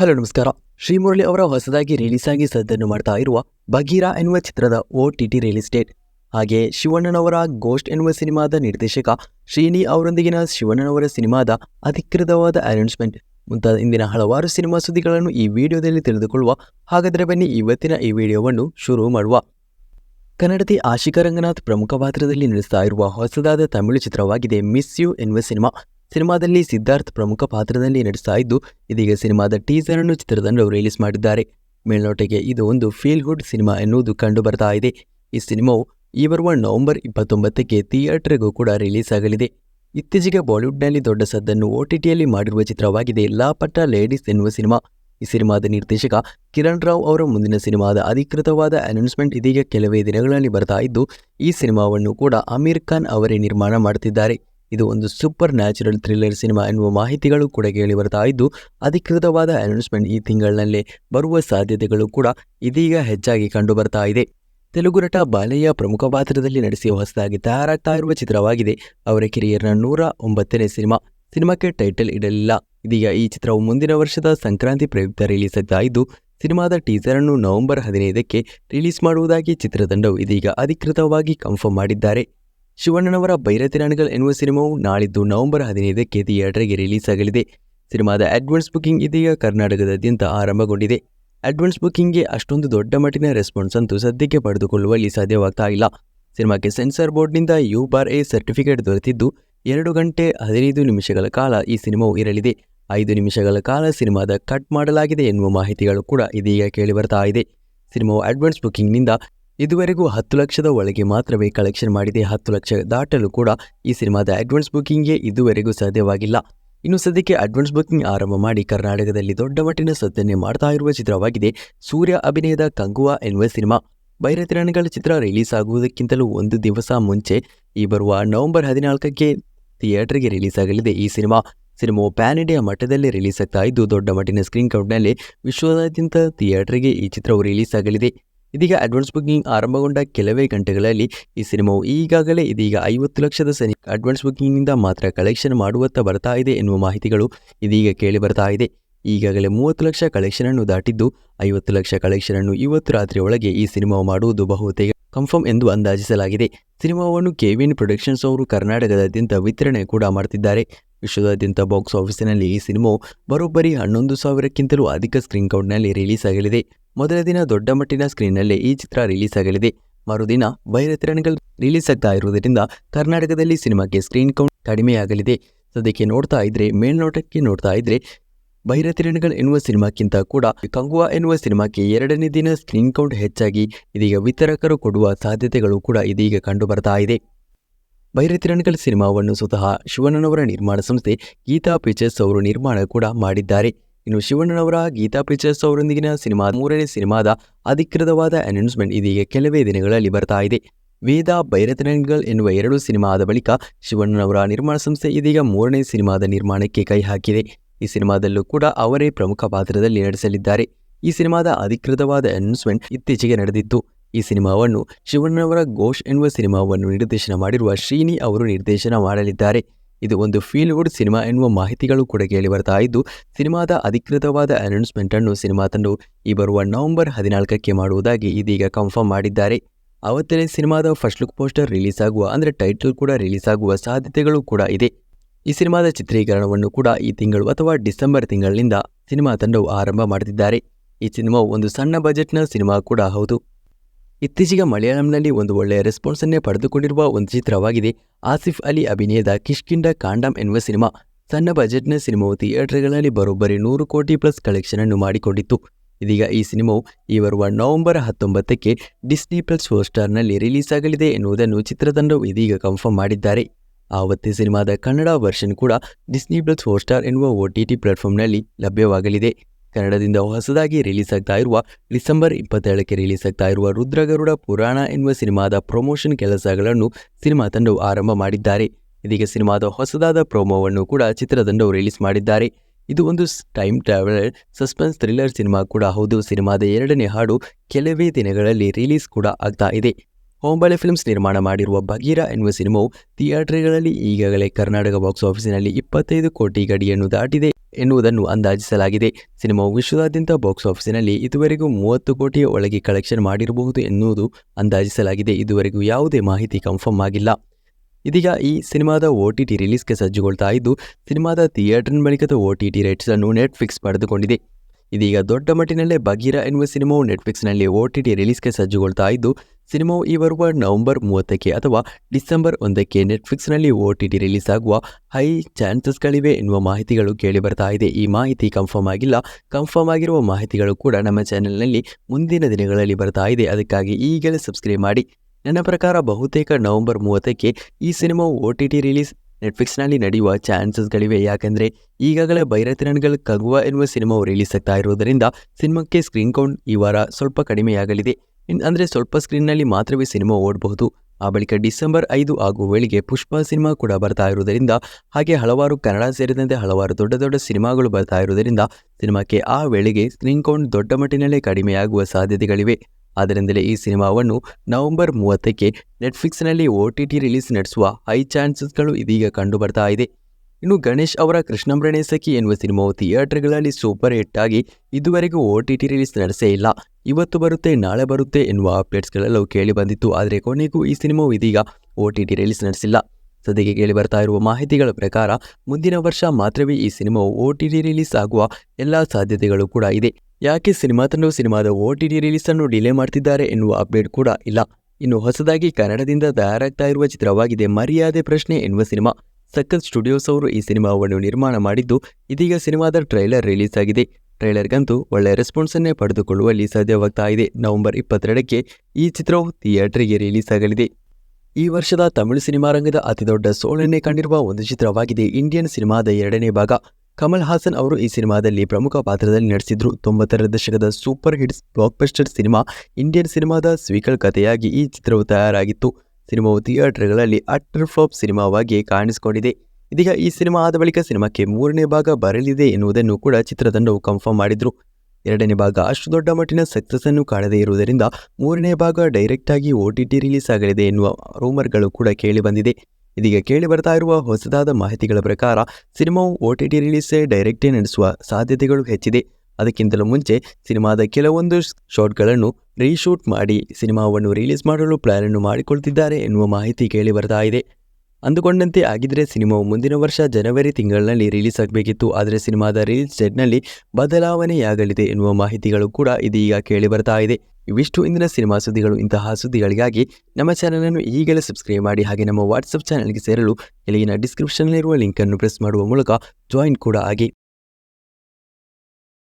Hello ನಮಸ್ಕಾರ. ಶ್ರೀಮುರಳಿ ಅವರ ಹೊಸದಾಗಿ ರಿಲೀಸ್ ಆಗಿ ಸದ್ದನ್ನು ಮಾಡ್ತಾ ಇರುವ ಬಗೀರಾ ಎನ್ನುವ ಚಿತ್ರದ O T T real date ಹಾಗೆ ಶಿವಣ್ಣನವರ ಗೋಸ್ಟ್ ಎನ್ನುವ ಸಿನಿಮಾದ ನಿರ್ದೇಶಕ ಶ್ರೀನಿ ಅವರೊಂದಿಗಿನ ಶಿವಣ್ಣನವರ ಸಿನಿಮಾದ ಅಧಿಕೃತವಾದ ಅನೌನ್ಸ್ಮೆಂಟ್ ಮುಂತಾದ ಇಂದಿನ ಹಲವಾರು ಸಿನಿಮಾ ಸುದ್ದಿಗಳನ್ನು ಈ ವಿಡಿಯೋದಲ್ಲಿ ತಿಳಿದುಕೊಳ್ಳುವ ಹಾಗಾದರೆ ಬನ್ನಿ ಇವತ್ತಿನ ಈ ವಿಡಿಯೋವನ್ನು ಶುರು ಮಾಡುವ. ಕನ್ನಡತಿ ಆಶಿಕಾ ರಂಗನಾಥ್ ಪ್ರಮುಖ ಪಾತ್ರದಲ್ಲಿ ನಡೆಸ್ತಾ ಇರುವ ಹೊಸದಾದ ತಮಿಳು ಚಿತ್ರವಾಗಿದೆ ಮಿಸ್ ಯು ಎನ್ನುವ ಸಿನಿಮಾ. ಸಿನಿಮಾದಲ್ಲಿ ಸಿದ್ಧಾರ್ಥ್ ಪ್ರಮುಖ ಪಾತ್ರದಲ್ಲಿ ನಡೆಸ್ತಾ ಇದ್ದು, ಇದೀಗ ಸಿನಿಮಾದ ಟೀಸರ್ ಅನ್ನು ಚಿತ್ರತಂಡವು ರಿಲೀಸ್ ಮಾಡಿದ್ದಾರೆ. ಮೇಲ್ನೋಟಕ್ಕೆ ಇದು ಒಂದು ಫೀಲ್ ಗುಡ್ ಸಿನಿಮಾ ಎನ್ನುವುದು ಕಂಡು ಬರ್ತಾ ಇದೆ. ಈ ಸಿನಿಮಾವು ಈ ಬರುವ ನವೆಂಬರ್ ಇಪ್ಪತ್ತೊಂಬತ್ತಕ್ಕೆ ಥಿಯೇಟರ್ಗೂ ಕೂಡ ರಿಲೀಸ್ ಆಗಲಿದೆ. ಇತ್ತೀಚೆಗೆ ಬಾಲಿವುಡ್ನಲ್ಲಿ ದೊಡ್ಡ ಸದ್ದನ್ನು ಓಟಿಟಿಯಲ್ಲಿ ಮಾಡಿರುವ ಚಿತ್ರವಾಗಿದೆ ಲಾಪಟ್ಟ ಲೇಡೀಸ್ ಎನ್ನುವ ಸಿನಿಮಾ. ಈ ಸಿನಿಮಾದ ನಿರ್ದೇಶಕ ಕಿರಣ್ ರಾವ್ ಅವರ ಮುಂದಿನ ಸಿನಿಮಾದ ಅಧಿಕೃತವಾದ ಅನೌನ್ಸ್ಮೆಂಟ್ ಇದೀಗ ಕೆಲವೇ ದಿನಗಳಲ್ಲಿ ಬರ್ತಾ ಇದ್ದು, ಈ ಸಿನಿಮಾವನ್ನು ಕೂಡ ಅಮೀರ್ ಖಾನ್ ಅವರೇ ನಿರ್ಮಾಣ ಮಾಡುತ್ತಿದ್ದಾರೆ. ಇದು ಒಂದು ಸೂಪರ್ ನ್ಯಾಚುರಲ್ ಥ್ರಿಲ್ಲರ್ ಸಿನಿಮಾ ಎನ್ನುವ ಮಾಹಿತಿಗಳು ಕೂಡ ಕೇಳಿ ಬರ್ತಾ ಇದ್ದು, ಅಧಿಕೃತವಾದ ಅನೌನ್ಸ್ಮೆಂಟ್ ಈ ತಿಂಗಳಿನಲ್ಲೇ ಬರುವ ಸಾಧ್ಯತೆಗಳು ಕೂಡ ಇದೀಗ ಹೆಚ್ಚಾಗಿ ಕಂಡು ಬರ್ತಾ ಇದೆ. ತೆಲುಗು ನಟ ಬಾಲಯ್ಯ ಪ್ರಮುಖ ಪಾತ್ರದಲ್ಲಿ ನಡೆಸಿ ಹೊಸದಾಗಿ ತಯಾರಾಗ್ತಾ ಇರುವ ಚಿತ್ರವಾಗಿದೆ. ಅವರ ಕಿರಿಯರ್ನ ನೂರ ಒಂಬತ್ತನೇ ಸಿನಿಮಾ. ಸಿನಿಮಾಕ್ಕೆ ಟೈಟಲ್ ಇಡಲಿಲ್ಲ. ಇದೀಗ ಈ ಚಿತ್ರವು ಮುಂದಿನ ವರ್ಷದ ಸಂಕ್ರಾಂತಿ ಪ್ರಯುಕ್ತ ರಿಲೀಸ್ ಆಗ್ತಾ ಇದ್ದು, ಸಿನಿಮಾದ ಟೀಸರ್ ಅನ್ನು ನವೆಂಬರ್ ಹದಿನೈದಕ್ಕೆ ರಿಲೀಸ್ ಮಾಡುವುದಾಗಿ ಚಿತ್ರತಂಡವು ಇದೀಗ ಅಧಿಕೃತವಾಗಿ ಕನ್ಫರ್ಮ್ ಮಾಡಿದ್ದಾರೆ. ಶಿವಣ್ಣನವರ ಬೈರತಿರಾಣಿಗಲ್ ಎನ್ನುವ ಸಿನಿಮಾವು ನಾಳಿದ್ದು ನವೆಂಬರ್ ಹದಿನೈದಕ್ಕೆ ಥಿಯೇಟರ್ಗೆ ರಿಲೀಸ್ ಆಗಲಿದೆ. ಸಿನಿಮಾದ ಅಡ್ವಾನ್ಸ್ ಬುಕಿಂಗ್ ಇದೀಗ ಕರ್ನಾಟಕದಾದ್ಯಂತ ಆರಂಭಗೊಂಡಿದೆ. ಅಡ್ವಾನ್ಸ್ ಬುಕಿಂಗ್ಗೆ ಅಷ್ಟೊಂದು ದೊಡ್ಡ ಮಟ್ಟಿನ ರೆಸ್ಪಾನ್ಸ್ ಅಂತೂ ಸದ್ಯಕ್ಕೆ ಪಡೆದುಕೊಳ್ಳುವಲ್ಲಿ ಸಾಧ್ಯವಾಗ್ತಾ ಇಲ್ಲ. ಸಿನಿಮಾಕ್ಕೆ ಸೆನ್ಸಾರ್ ಬೋರ್ಡ್ನಿಂದ ಯು ಬಾರ್ ಎ ಸರ್ಟಿಫಿಕೇಟ್ ದೊರೆತಿದ್ದು, ಎರಡು ಗಂಟೆ ಹದಿನೈದು ನಿಮಿಷಗಳ ಕಾಲ ಈ ಸಿನಿಮಾವು ಇರಲಿದೆ. ಐದು ನಿಮಿಷಗಳ ಕಾಲ ಸಿನಿಮಾದ ಕಟ್ ಮಾಡಲಾಗಿದೆ ಎನ್ನುವ ಮಾಹಿತಿಗಳು ಕೂಡ ಇದೀಗ ಕೇಳಿಬರ್ತಾ ಇದೆ. ಸಿನಿಮಾವು ಅಡ್ವಾನ್ಸ್ ಬುಕಿಂಗ್ನಿಂದ ಇದುವರೆಗೂ ಹತ್ತು ಲಕ್ಷದ ಒಳಗೆ ಮಾತ್ರವೇ ಕಲೆಕ್ಷನ್ ಮಾಡಿದೆ. ಹತ್ತು ಲಕ್ಷ ದಾಟಲು ಕೂಡ ಈ ಸಿನಿಮಾದ ಅಡ್ವಾನ್ಸ್ ಬುಕ್ಕಿಂಗ್ಗೆ ಇದುವರೆಗೂ ಸಾಧ್ಯವಾಗಿಲ್ಲ. ಇನ್ನು ಸದ್ಯಕ್ಕೆ ಅಡ್ವಾನ್ಸ್ ಬುಕಿಂಗ್ ಆರಂಭ ಮಾಡಿ ಕರ್ನಾಟಕದಲ್ಲಿ ದೊಡ್ಡ ಮಟ್ಟಿನ ಸದ್ದನ್ನೇ ಮಾಡ್ತಾ ಇರುವ ಚಿತ್ರವಾಗಿದೆ ಸೂರ್ಯ ಅಭಿನಯದ ಕಂಗುವಾ ಎನ್ನುವ ಸಿನಿಮಾ. ಬೈರತಿರಾಣಿಗಳ ಚಿತ್ರ ರಿಲೀಸ್ ಆಗುವುದಕ್ಕಿಂತಲೂ ಒಂದು ದಿವಸ ಮುಂಚೆ ಈ ಬರುವ ನವೆಂಬರ್ ಹದಿನಾಲ್ಕಕ್ಕೆ ಥಿಯೇಟರ್ಗೆ ರಿಲೀಸ್ ಆಗಲಿದೆ ಈ ಸಿನಿಮಾ. ಸಿನಿಮಾವು ಪ್ಯಾನ್ ಇಂಡಿಯಾ ಮಟ್ಟದಲ್ಲಿ ರಿಲೀಸ್ ಆಗ್ತಾ ಇದ್ದು ದೊಡ್ಡ ಮಟ್ಟಿನ ಸ್ಕ್ರೀನ್ ಕೌಂಟ್ನಲ್ಲಿ ವಿಶ್ವದಾದ್ಯಂತ ಥಿಯೇಟರ್ಗೆ ಈ ಚಿತ್ರವು ರಿಲೀಸ್ ಆಗಲಿದೆ. ಇದೀಗ ಅಡ್ವಾನ್ಸ್ ಬುಕಿಂಗ್ ಆರಂಭಗೊಂಡ ಕೆಲವೇ ಗಂಟೆಗಳಲ್ಲಿ ಈ ಸಿನಿಮಾವು ಈಗಾಗಲೇ ಇದೀಗ ಐವತ್ತು ಲಕ್ಷದ ಸನಿ ಅಡ್ವಾನ್ಸ್ ಬುಕಿಂಗ್ನಿಂದ ಮಾತ್ರ ಕಲೆಕ್ಷನ್ ಮಾಡುವತ್ತ ಬರ್ತಾ ಇದೆ ಎನ್ನುವ ಮಾಹಿತಿಗಳು ಇದೀಗ ಕೇಳಿ ಬರ್ತಾ ಇದೆ. ಈಗಾಗಲೇ ಮೂವತ್ತು ಲಕ್ಷ ಕಲೆಕ್ಷನ್ ಅನ್ನು ದಾಟಿದ್ದು, ಐವತ್ತು ಲಕ್ಷ ಕಲೆಕ್ಷನ್ ಅನ್ನು ಇವತ್ತು ರಾತ್ರಿ ಒಳಗೆ ಈ ಸಿನಿಮಾವು ಮಾಡುವುದು ಬಹುತೇಕ ಕನ್ಫರ್ಮ್ ಎಂದು ಅಂದಾಜಿಸಲಾಗಿದೆ. ಸಿನಿಮಾವನ್ನು ಕೆವಿನ್ ಪ್ರೊಡಕ್ಷನ್ಸ್ ಅವರು ಕರ್ನಾಟಕದಾದ್ಯಂತ ವಿತರಣೆ ಕೂಡ ಮಾಡ್ತಿದ್ದಾರೆ. ವಿಶ್ವದಾದ್ಯಂತ ಬಾಕ್ಸ್ ಆಫೀಸಿನಲ್ಲಿ ಈ ಸಿನಿಮಾವು ಬರೋಬ್ಬರಿ ಹನ್ನೊಂದು ಸಾವಿರಕ್ಕಿಂತಲೂ ಅಧಿಕ ಸ್ಕ್ರೀನ್ ಕೌಂಟ್ನಲ್ಲಿ ರಿಲೀಸ್ ಆಗಲಿದೆ. ಮೊದಲ ದಿನ ದೊಡ್ಡ ಮಟ್ಟಿನ ಸ್ಕ್ರೀನ್ನಲ್ಲೇ ಈ ಚಿತ್ರ ರಿಲೀಸ್ ಆಗಲಿದೆ. ಮರುದಿನ ಬಹಿರತರಣಗಳು ರಿಲೀಸ್ ಆಗ್ತಾ ಇರುವುದರಿಂದ ಕರ್ನಾಟಕದಲ್ಲಿ ಸಿನಿಮಾಕ್ಕೆ ಸ್ಕ್ರೀನ್ ಕೌಂಟ್ ಕಡಿಮೆಯಾಗಲಿದೆ ಸದ್ಯಕ್ಕೆ ನೋಡ್ತಾ ಇದ್ರೆ, ಮೇಲ್ನೋಟಕ್ಕೆ ನೋಡ್ತಾ ಇದ್ರೆ ಬೈರತಿರಣಗಳು ಎನ್ನುವ ಸಿನಿಮಾಕ್ಕಿಂತ ಕೂಡ ಕಂಗುವಾ ಎನ್ನುವ ಸಿನಿಮಾಕ್ಕೆ ಎರಡನೇ ದಿನ ಸ್ಕ್ರೀನ್ ಕೌಂಟ್ ಹೆಚ್ಚಾಗಿ ಇದೀಗ ವಿತರಕರು ಕೊಡುವ ಸಾಧ್ಯತೆಗಳು ಕೂಡ ಇದೀಗ ಕಂಡು ಬರ್ತಾ ಇದೆ. ಬೈರತಿರಣಗಳ ಸಿನಿಮಾವನ್ನು ಸ್ವತಃ ಶಿವಣ್ಣನವರ ನಿರ್ಮಾಣ ಸಂಸ್ಥೆ ಗೀತಾ ಪಿಕ್ಚರ್ಸ್ ಅವರು ನಿರ್ಮಾಣ ಕೂಡ ಮಾಡಿದ್ದಾರೆ. ಇನ್ನು ಶಿವಣ್ಣನವರ ಗೀತಾ ಪಿಕ್ಚರ್ಸ್ ಅವರೊಂದಿಗಿನ ಸಿನಿಮಾ ಮೂರನೇ ಸಿನಿಮಾದ ಅಧಿಕೃತವಾದ ಅನೌನ್ಸ್ಮೆಂಟ್ ಇದೀಗ ಕೆಲವೇ ದಿನಗಳಲ್ಲಿ ಬರ್ತಾ ಇದೆ. ವೇದ ಬೈರತಿರಂಗಲ್ ಎನ್ನುವ ಎರಡು ಸಿನಿಮಾದ ಬಳಿಕ ಶಿವಣ್ಣನವರ ನಿರ್ಮಾಣ ಸಂಸ್ಥೆ ಇದೀಗ ಮೂರನೇ ಸಿನಿಮಾದ ನಿರ್ಮಾಣಕ್ಕೆ ಕೈ ಹಾಕಿದೆ. ಈ ಸಿನಿಮಾದಲ್ಲೂ ಕೂಡ ಅವರೇ ಪ್ರಮುಖ ಪಾತ್ರದಲ್ಲಿ ನಡೆಸಲಿದ್ದಾರೆ ಈ ಸಿನಿಮಾದ ಅಧಿಕೃತವಾದ ಅನೌನ್ಸ್ಮೆಂಟ್ ಇತ್ತೀಚೆಗೆ ನಡೆದಿತ್ತು ಈ ಸಿನಿಮಾವನ್ನು ಶಿವಣ್ಣನವರ ಘೋಷ್ ಎನ್ನುವ ಸಿನಿಮಾವನ್ನು ನಿರ್ದೇಶನ ಮಾಡಿರುವ ಶ್ರೀನಿ ಅವರು ನಿರ್ದೇಶನ ಮಾಡಲಿದ್ದಾರೆ. ಇದು ಒಂದು ಫೀಲ್ ಗುಡ್ ಸಿನಿಮಾ ಎನ್ನುವ ಮಾಹಿತಿಗಳು ಕೂಡ ಕೇಳಿ ಬರ್ತಾ ಇದ್ದು, ಸಿನಿಮಾದ ಅಧಿಕೃತವಾದ ಅನೌನ್ಸ್ಮೆಂಟ್ ಅನ್ನು ಸಿನಿಮಾ ತಂಡು ಈ ಬರುವ ನವೆಂಬರ್ ಹದಿನಾಲ್ಕಕ್ಕೆ ಮಾಡುವುದಾಗಿ ಇದೀಗ ಕನ್ಫರ್ಮ್ ಮಾಡಿದ್ದಾರೆ. ಅವತ್ತೇ ಸಿನಿಮಾದ ಫಸ್ಟ್ ಲುಕ್ ಪೋಸ್ಟರ್ ರಿಲೀಸ್ ಆಗುವ ಅಂದರೆ ಟೈಟಲ್ ಕೂಡ ರಿಲೀಸ್ ಆಗುವ ಸಾಧ್ಯತೆಗಳು ಕೂಡ ಇದೆ. ಈ ಸಿನಿಮಾದ ಚಿತ್ರೀಕರಣವನ್ನು ಕೂಡ ಈ ತಿಂಗಳು ಅಥವಾ ಡಿಸೆಂಬರ್ ತಿಂಗಳಿನಿಂದ ಸಿನಿಮಾ ತಂಡವು ಆರಂಭ ಮಾಡುತ್ತಿದ್ದಾರೆ ಈ ಸಿನಿಮಾವು ಒಂದು ಸಣ್ಣ ಬಜೆಟ್ನ ಸಿನಿಮಾ ಕೂಡ ಹೌದು. ಇತ್ತೀಚೆಗೆ ಮಲಯಾಳಂನಲ್ಲಿ ಒಂದು ಒಳ್ಳೆಯ ರೆಸ್ಪಾನ್ಸನ್ನೇ ಪಡೆದುಕೊಂಡಿರುವ ಒಂದು ಚಿತ್ರವಾಗಿದೆ. ಆಸಿಫ್ ಅಲಿ ಅಭಿನಯದ ಕಿಷ್ಕಿಂಡ ಕಾಂಡಮ್ ಎನ್ನುವ ಸಿನಿಮಾ. ಸಣ್ಣ ಬಜೆಟ್ನ ಸಿನಿಮಾವು ಥಿಯೇಟರ್ಗಳಲ್ಲಿ ಬರೋಬ್ಬರಿ ನೂರು ಕೋಟಿ ಪ್ಲಸ್ ಕಲೆಕ್ಷನ್ ಅನ್ನು ಮಾಡಿಕೊಂಡಿತ್ತು. ಇದೀಗ ಈ ಸಿನಿಮಾವು ಈ ಬರುವ ನವೆಂಬರ್ ಹತ್ತೊಂಬತ್ತಕ್ಕೆ ಡಿಸ್ನಿ ಪ್ಲಸ್ ಸ್ಟಾರ್ನಲ್ಲಿ ರಿಲೀಸ್ ಆಗಲಿದೆ ಎನ್ನುವುದನ್ನು ಚಿತ್ರತಂಡವು ಇದೀಗ ಕನ್ಫರ್ಮ್ ಮಾಡಿದ್ದಾರೆ. ಆವತ್ತೇ ಸಿನಿಮಾದ ಕನ್ನಡ ವರ್ಷನ್ ಕೂಡ ಡಿಸ್ನಿ ಪ್ಲಸ್ ಸ್ಟಾರ್ ಎನ್ನುವ ಒ ಟಿ ಟಿ ಪ್ಲಾಟ್ಫಾರ್ಮ್ನಲ್ಲಿ ಲಭ್ಯವಾಗಲಿದೆ. ಕನ್ನಡದಿಂದ ಹೊಸದಾಗಿ ರಿಲೀಸ್ ಆಗ್ತಾ ಇರುವ ಡಿಸೆಂಬರ್ ಇಪ್ಪತ್ತೇಳಕ್ಕೆ ರಿಲೀಸ್ ಆಗ್ತಾ ಇರುವ ರುದ್ರಗರುಡ ಪುರಾಣ ಎನ್ನುವ ಸಿನಿಮಾದ ಪ್ರಮೋಷನ್ ಕೆಲಸಗಳನ್ನು ಸಿನಿಮಾ ತಂಡವು ಆರಂಭ ಮಾಡಿದ್ದಾರೆ. ಇದೀಗ ಸಿನಿಮಾದ ಹೊಸದಾದ ಪ್ರೋಮೋವನ್ನು ಕೂಡ ಚಿತ್ರತಂಡವು ರಿಲೀಸ್ ಮಾಡಿದ್ದಾರೆ. ಇದು ಒಂದು time traveller suspense thriller cinema ಕೂಡ. ಹೌದು, ಸಿನಿಮಾದ ಎರಡನೇ ಹಾಡು ಕೆಲವೇ ದಿನಗಳಲ್ಲಿ ರಿಲೀಸ್ ಕೂಡ ಆಗ್ತಾ ಇದೆ. ಹೋಂಬಳೆ ಫಿಲ್ಮ್ಸ್ ನಿರ್ಮಾಣ ಮಾಡಿರುವ ಬಗೀರಾ ಎನ್ನುವ ಸಿನಿಮಾವು ಥಿಯೇಟರ್ಗಳಲ್ಲಿ ಈಗಾಗಲೇ ಕರ್ನಾಟಕ ಬಾಕ್ಸ್ ಆಫೀಸಿನಲ್ಲಿ ಇಪ್ಪತ್ತೈದು ಕೋಟಿ ಗಡಿಯನ್ನು ದಾಟಿದೆ ಎನ್ನುವುದನ್ನು ಅಂದಾಜಿಸಲಾಗಿದೆ. ಸಿನಿಮಾವು ವಿಶ್ವದಾದ್ಯಂತ ಬಾಕ್ಸ್ ಆಫೀಸಿನಲ್ಲಿ ಇದುವರೆಗೂ ಮೂವತ್ತು ಕೋಟಿಯ ಒಳಗೆ ಕಲೆಕ್ಷನ್ ಮಾಡಿರಬಹುದು ಎನ್ನುವುದು ಅಂದಾಜಿಸಲಾಗಿದೆ. ಇದುವರೆಗೂ ಯಾವುದೇ ಮಾಹಿತಿ ಕನ್ಫರ್ಮ್ ಆಗಿಲ್ಲ. ಇದೀಗ ಈ ಸಿನಿಮಾದ ಒ ಟಿ ಟಿ ರಿಲೀಸ್ಗೆ ಸಜ್ಜುಗೊಳ್ತಾ ಇದ್ದು, ಸಿನಿಮಾದ ಥಿಯೇಟರ್ನ ಬಳಿಕದ ಒ ಟಿ ಟಿ ರೇಟ್ಸ್ ಅನ್ನು ನೆಟ್ಫ್ಲಿಕ್ಸ್ ಪಡೆದುಕೊಂಡಿದೆ. ಇದೀಗ ದೊಡ್ಡ ಮಟ್ಟಿನಲ್ಲೇ ಬಗೀರ ಎನ್ನುವ ಸಿನಿಮಾವು ನೆಟ್ಫ್ಲಿಕ್ಸ್ನಲ್ಲಿ ಒ ಟಿ ಟಿ ರಿಲೀಸ್ಗೆ ಸಜ್ಜುಗೊಳ್ತಾ ಇದ್ದು, ಸಿನಿಮಾವು ಈ ಬರುವ ನವೆಂಬರ್ ಮೂವತ್ತಕ್ಕೆ ಅಥವಾ ಡಿಸೆಂಬರ್ ಒಂದಕ್ಕೆ ನೆಟ್ಫ್ಲಿಕ್ಸ್ನಲ್ಲಿ ಒ ಟಿ ಟಿ ರಿಲೀಸ್ ಆಗುವ ಹೈ ಚಾನ್ಸಸ್ಗಳಿವೆ ಎನ್ನುವ ಮಾಹಿತಿಗಳು ಕೇಳಿಬರ್ತಾ ಇದೆ. ಈ ಮಾಹಿತಿ ಕನ್ಫರ್ಮ್ ಆಗಿಲ್ಲ. ಕನ್ಫರ್ಮ್ ಆಗಿರುವ ಮಾಹಿತಿಗಳು ಕೂಡ ನಮ್ಮ ಚಾನೆಲ್ನಲ್ಲಿ ಮುಂದಿನ ದಿನಗಳಲ್ಲಿ ಬರ್ತಾ ಇದೆ. ಅದಕ್ಕಾಗಿ ಈಗಲೇ ಸಬ್ಸ್ಕ್ರೈಬ್ ಮಾಡಿ. ನನ್ನ ಪ್ರಕಾರ ಬಹುತೇಕ ನವೆಂಬರ್ ಮೂವತ್ತಕ್ಕೆ ಈ ಸಿನಿಮಾವು ಒ ಟಿ ಟಿ ರಿಲೀಸ್ ನೆಟ್ಫ್ಲಿಕ್ಸ್ನಲ್ಲಿ ನಡೆಯುವ ಚಾನ್ಸಸ್ಗಳಿವೆ ಯಾಕೆಂದರೆ ಈಗಾಗಲೇ ಬೈರತಿರಣ್ಗಳ ಕಗುವ ಎನ್ನುವ ಸಿನಿಮಾವು ರಿಲೀಸ್ ಆಗ್ತಾ ಇರುವುದರಿಂದ ಸಿನಿಮಾಕ್ಕೆ ಸ್ಕ್ರೀನ್ ಕೌಂಟ್ ಈ ವಾರ ಸ್ವಲ್ಪ ಕಡಿಮೆಯಾಗಲಿದೆ. ಅಂದರೆ ಸ್ವಲ್ಪ ಸ್ಕ್ರೀನ್ನಲ್ಲಿ ಮಾತ್ರವೇ ಸಿನಿಮಾ ಓಡಬಹುದು ಆ ಬಳಿಕ ಡಿಸೆಂಬರ್ ಐದು ಆಗುವ ವೇಳೆಗೆ ಪುಷ್ಪ ಸಿನಿಮಾ ಕೂಡ ಬರ್ತಾ ಇರುವುದರಿಂದ ಹಾಗೆ ಹಲವಾರು ಕನ್ನಡ ಸೇರಿದಂತೆ ಹಲವಾರು ದೊಡ್ಡ ದೊಡ್ಡ ಸಿನಿಮಾಗಳು ಬರ್ತಾ ಇರುವುದರಿಂದ ಸಿನಿಮಾಕ್ಕೆ ಆ ವೇಳೆಗೆ ಸ್ಕ್ರೀನ್ ಕೌಂಟ್ ದೊಡ್ಡ ಮಟ್ಟಿನಲ್ಲೇ ಕಡಿಮೆಯಾಗುವ ಸಾಧ್ಯತೆಗಳಿವೆ. ಆದ್ದರಿಂದಲೇ ಈ ಸಿನಿಮಾವನ್ನು ನವೆಂಬರ್ ಮೂವತ್ತಕ್ಕೆ ನೆಟ್ಫ್ಲಿಕ್ಸ್ನಲ್ಲಿ ಒ ಟಿ ಟಿ ರಿಲೀಸ್ ನಡೆಸುವ ಹೈ ಚಾನ್ಸಸ್ಗಳು ಇದೀಗ ಕಂಡು ಬರ್ತಾ ಇದೆ. ಇನ್ನು ಗಣೇಶ್ ಅವರ ಕೃಷ್ಣಂಬ್ರಣೇ ಸಖಿ ಎನ್ನುವ ಸಿನಿಮಾವು ಥಿಯೇಟರ್ಗಳಲ್ಲಿ ಸೂಪರ್ ಹಿಟ್ ಆಗಿ ಇದುವರೆಗೂ ಒ ಟಿ ಟಿ ರಿಲೀಸ್ ನಡೆಸೇ ಇಲ್ಲ. ಇವತ್ತು ಬರುತ್ತೆ, ನಾಳೆ ಬರುತ್ತೆ ಎನ್ನುವ ಅಪ್ಡೇಟ್ಸ್ಗಳೆಲ್ಲವೂ ಕೇಳಿ ಬಂದಿತ್ತು. ಆದರೆ ಕೊನೆಗೂ ಈ ಸಿನಿಮಾವು ಇದೀಗ ಒ ಟಿ ಟಿ ರಿಲೀಸ್ ನಡೆಸಿಲ್ಲ. ಸದ್ಯಕ್ಕೆ ಕೇಳಿ ಬರ್ತಾ ಇರುವ ಮಾಹಿತಿಗಳ ಪ್ರಕಾರ, ಮುಂದಿನ ವರ್ಷ ಮಾತ್ರವೇ ಈ ಸಿನಿಮಾವು ಒ ಟಿ ಟಿ ರಿಲೀಸ್ ಆಗುವ ಎಲ್ಲ ಸಾಧ್ಯತೆಗಳು ಕೂಡ ಇದೆ. ಯಾಕೆ ಸಿನಿಮಾ ತಂಡವು ಸಿನಿಮಾದ ಒ ಟಿ ಟಿ ರಿಲೀಸನ್ನು ಡಿಲೇ ಮಾಡ್ತಿದ್ದಾರೆ ಎನ್ನುವ ಅಪ್ಡೇಟ್ ಕೂಡ ಇಲ್ಲ. ಇನ್ನು ಹೊಸದಾಗಿ ಕನ್ನಡದಿಂದ ತಯಾರಾಗ್ತಾ ಇರುವ ಚಿತ್ರವಾಗಿದೆ ಮರ್ಯಾದೆ ಪ್ರಶ್ನೆ ಎನ್ನುವ ಸಿನಿಮಾ. ಸಕ್ಕತ್ ಸ್ಟುಡಿಯೋಸ್ ಅವರು ಈ ಸಿನಿಮಾವನ್ನು ನಿರ್ಮಾಣ ಮಾಡಿದ್ದು, ಇದೀಗ ಸಿನಿಮಾದ ಟ್ರೈಲರ್ ರಿಲೀಸ್ ಆಗಿದೆ. ಟ್ರೈಲರ್ಗಂತೂ ಒಳ್ಳೆಯ ರೆಸ್ಪಾನ್ಸನ್ನೇ ಪಡೆದುಕೊಳ್ಳುವಲ್ಲಿ ಸಾಧ್ಯವಾಗ್ತಾ ಇದೆ. ನವೆಂಬರ್ ಇಪ್ಪತ್ತೆರಡಕ್ಕೆ ಈ ಚಿತ್ರವು ಥಿಯೇಟರ್ಗೆ ರಿಲೀಸ್ ಆಗಲಿದೆ. ಈ ವರ್ಷದ ತಮಿಳು ಸಿನಿಮಾ ರಂಗದ ಅತಿದೊಡ್ಡ ಸೋಲನ್ನೇ ಕಂಡಿರುವ ಒಂದು ಚಿತ್ರವಾಗಿದೆ. ಇಂಡಿಯನ್ ಸಿನಿಮಾದ ಎರಡನೇ ಭಾಗ. ಕಮಲ್ ಹಾಸನ್ ಅವರು ಈ ಸಿನಿಮಾದಲ್ಲಿ ಪ್ರಮುಖ ಪಾತ್ರದಲ್ಲಿ ನಟಿಸಿದ್ರು. ತೊಂಬತ್ತರ ದಶಕದ super hits blockbuster cinema, Indian ಸಿನಿಮಾದ ಸ್ವೀಕಲ್ ಕಥೆಯಾಗಿ ಈ ಚಿತ್ರವು ತಯಾರಾಗಿತ್ತು. ಸಿನಿಮಾವು ಥಿಯೇಟರ್ಗಳಲ್ಲಿ ಅಟ್ಟರ್ ಫ್ಲಾಪ್ ಸಿನಿಮಾವಾಗಿ ಕಾಣಿಸಿಕೊಂಡಿದೆ. ಇದೀಗ ಈ ಸಿನಿಮಾ ಆದ ಬಳಿಕ ಸಿನಿಮಾಕ್ಕೆ ಮೂರನೇ ಭಾಗ ಬರಲಿದೆ ಎನ್ನುವುದನ್ನು ಕೂಡ ಚಿತ್ರತಂಡವು ಕನ್ಫರ್ಮ್ ಮಾಡಿದ್ರು. ಎರಡನೇ ಭಾಗ, ಅಷ್ಟು ದೊಡ್ಡ ಮಟ್ಟಿನ ಸಕ್ಸಸ್ ಅನ್ನು ಕಾಣದೇ ಇರುವುದರಿಂದ ಮೂರನೇ ಭಾಗ ಡೈರೆಕ್ಟ್ ಆಗಿ ಒ ಟಿ ಟಿ ರಿಲೀಸ್ ಆಗಲಿದೆ ಎನ್ನುವ ರೂಮರ್ಗಳು ಕೂಡ ಕೇಳಿ ಬಂದಿದೆ. ಇದೀಗ ಕೇಳಿ ಬರ್ತಾ ಇರುವ ಹೊಸದಾದ ಮಾಹಿತಿಗಳ ಪ್ರಕಾರ, ಸಿನಿಮಾವು ಒ ಟಿ ಟಿ ರಿಲೀಸ್ ಡೈರೆಕ್ಟೇ ನಡೆಸುವ ಸಾಧ್ಯತೆಗಳು ಹೆಚ್ಚಿದೆ. ಅದಕ್ಕಿಂತಲೂ ಮುಂಚೆ ಸಿನಿಮಾದ ಕೆಲವೊಂದು ಶಾಟ್ಗಳನ್ನು ರೀಶೂಟ್ ಮಾಡಿ ಸಿನಿಮಾವನ್ನು ರಿಲೀಸ್ ಮಾಡಲು ಪ್ಲಾನ್ ಅನ್ನು ಮಾಡಿಕೊಳ್ತಿದ್ದಾರೆ ಎನ್ನುವ ಮಾಹಿತಿ ಕೇಳಿ ಬರ್ತಾ ಇದೆ. ಅಂದುಕೊಂಡಂತೆ ಆಗಿದ್ರೆ ಸಿನಿಮಾವು ಮುಂದಿನ ವರ್ಷ ಜನವರಿ ತಿಂಗಳಿನಲ್ಲಿ ರಿಲೀಸ್ ಆಗಬೇಕಿತ್ತು ಆದರೆ ಸಿನಿಮಾದ ರಿಲೀಸ್ ಡೇಟ್ನಲ್ಲಿ ಬದಲಾವಣೆಯಾಗಲಿದೆ ಎನ್ನುವ ಮಾಹಿತಿಗಳು ಕೂಡ ಇದೀಗ ಕೇಳಿ ಬರ್ತಾ ಇದೆ. ಇವಿಷ್ಟು ಇಂದಿನ ಸಿನಿಮಾ ಸುದ್ದಿಗಳು. ಇಂತಹ ಸುದ್ದಿಗಳಿಗಾಗಿ ನಮ್ಮ ಚಾನಲನ್ನು ಈಗಲೇ ಸಬ್ಸ್ಕ್ರೈಬ್ ಮಾಡಿ ಹಾಗೆ ನಮ್ಮ ವಾಟ್ಸಪ್ ಚಾನಲ್ಗೆ ಸೇರಲು. ಕೆಳಗಿನ ಡಿಸ್ಕ್ರಿಪ್ಷನ್ನಲ್ಲಿರುವ ಲಿಂಕನ್ನು ಪ್ರೆಸ್ ಮಾಡುವ ಮೂಲಕ ಜಾಯಿನ್ ಕೂಡ ಆಗಿ.